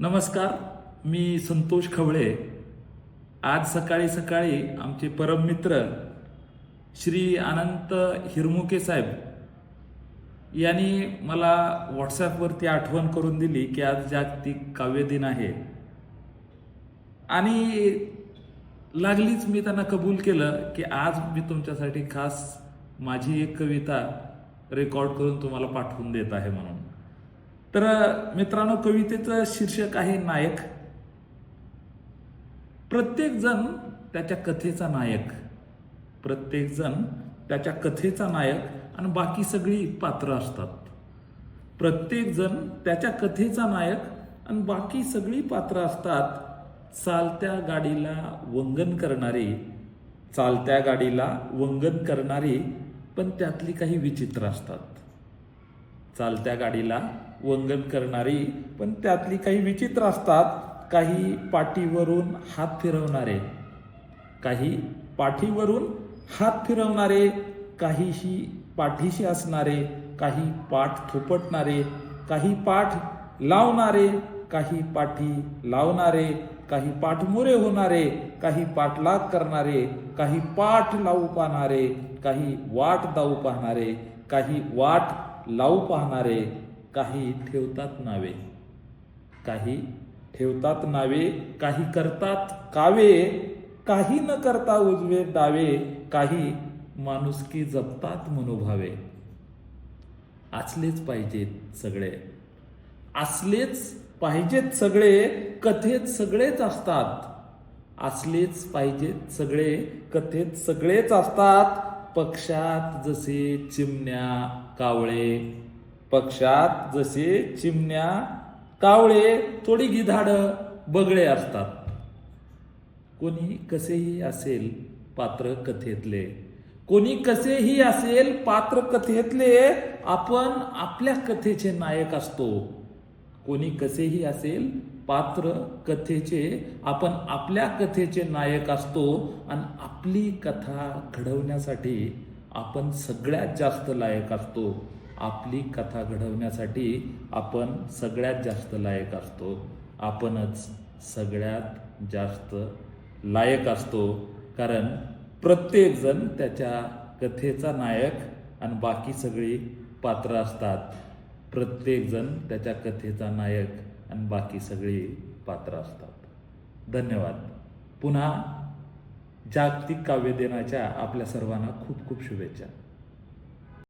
नमस्कार मी संतोष खवळे. आज सकाळी सकाळी आमचे परममित्र श्री अनंत हिरमुके साहेब यांनी मला व्हॉट्सॲपवरती आठवण करून दिली की आज जागतिक काव्य दिन आहे. आणि लागलीच मी त्यांना कबूल केलं की आज मी तुमच्यासाठी खास माझी एक कविता रेकॉर्ड करून तुम्हाला पाठवून देत आहे म्हणून. तर मित्रांनो कवितेचं शीर्षक आहे नायक. प्रत्येक जण त्याच्या कथेचा नायक. प्रत्येक जण त्याच्या कथेचा नायक आणि बाकी सगळी पात्र असतात. प्रत्येक जण त्याच्या कथेचा नायक आणि बाकी सगळी पात्र असतात. चालत्या गाडीला वंगन करणारी चालत्या गाडीला वंगन करणारी पण त्यातली काही विचित्र असतात. चालत्या गाडीला वंगण करणारी पण त्यातली काही विचित्र असतात काही पाठीवरून हात फिरवणारे. काही पाठीवरून हात फिरवणारे काहीशी पाठीशी असणारे काही पाठ थोपटणारे काही पाठ लावणारे काही पाठी लावणारे काही पाठमोरे होणारे काही पाठलाग करणारे काही पाठ लावू पाहणारे काही वाट दाऊ पाहणारे काही वाट लावू पाहणारे काही ठेवतात नावे. काही ठेवतात नावे काही करतात कावे. काही न करता उजवे डावे काही माणुसकी जपतात मनोभावे. असलेच पाहिजेत सगळे. असलेच पाहिजेत सगळे कथेत सगळेच असतात. असलेच पाहिजेत सगळे कथेत सगळेच असतात. पक्षात जसे चिमण्या कावळे. पक्षात जसे चिमण्या कावळे थोडी गिधाड बगळे असतात. कोणी कसेही असेल पात्र कथेतले कोणी कसेही असेल पात्र कथेतले आपण आपल्या कथेचे नायक असतो. कोणी कसेही असेल पात्र कथेचे आपण आपल्या कथेचे नायक असतो आणि आपली कथा घडवण्यासाठी आपण सगळ्यात जास्त लायक असतो. आपली कथा घडवण्यासाठी आपण सगळ्यात जास्त लायक असतो. आपणच सगळ्यात जास्त लायक असतो. कारण प्रत्येकजण त्याच्या कथेचा नायक आणि बाकी सगळी पात्र असतात. प्रत्येकजण त्याच्या कथेचा नायक आणि बाकी सगळी पात्र असतात. धन्यवाद. पुन्हा जागतिक काव्य दिनाच्या आपल्या सर्वांना खूप खूप शुभेच्छा.